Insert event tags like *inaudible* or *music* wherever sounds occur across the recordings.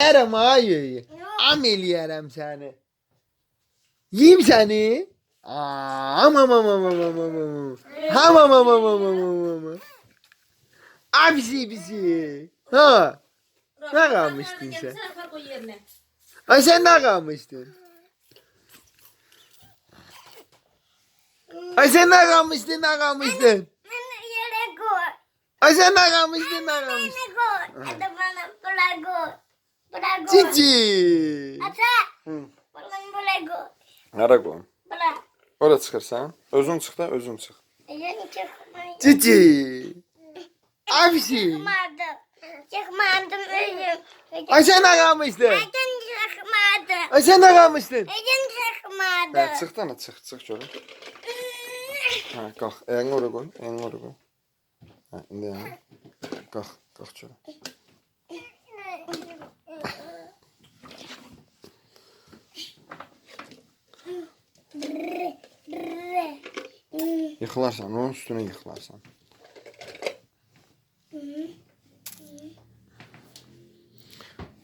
Yerim hayır. Amel yerim seni. Yiyeyim seni. Am am am am am am am am. Ham am am am am am. Abisi bisi. Ha. Ne kalmıştın sen? Sen. Ay sen ne kalmıştın? Ay sen ne kalmıştın ne kalmıştın? Ay sen ne kalmıştın ne kalmıştın? Bana koy. Hadi bana boleh koy. Koy. Cici. Ata. Hı. Boleh koy. Nara koyayım? Boleh. Orada çıkarsan. Özün çık da özün çık. Yeni çıkmayın. Cici. *laughs* Abisi. Çıkmadım. Çıkmadım özüm. Ay sen ne kalmıştın? Neden çıkmadım? Ay sen ne kalmıştın? Neden Ha, çık da çık çık şöyle. Ha, kalk. Elini oraya koy. Elini oraya koy. Ha, indi yani. Kalk. Kalk şöyle. Yıkılarsan, onun üstüne yıkılarsan.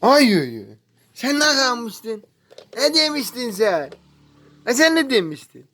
Ay ay. Sen ne kalmıştın? Ne demiştin sen? Ha sen ne demiştin?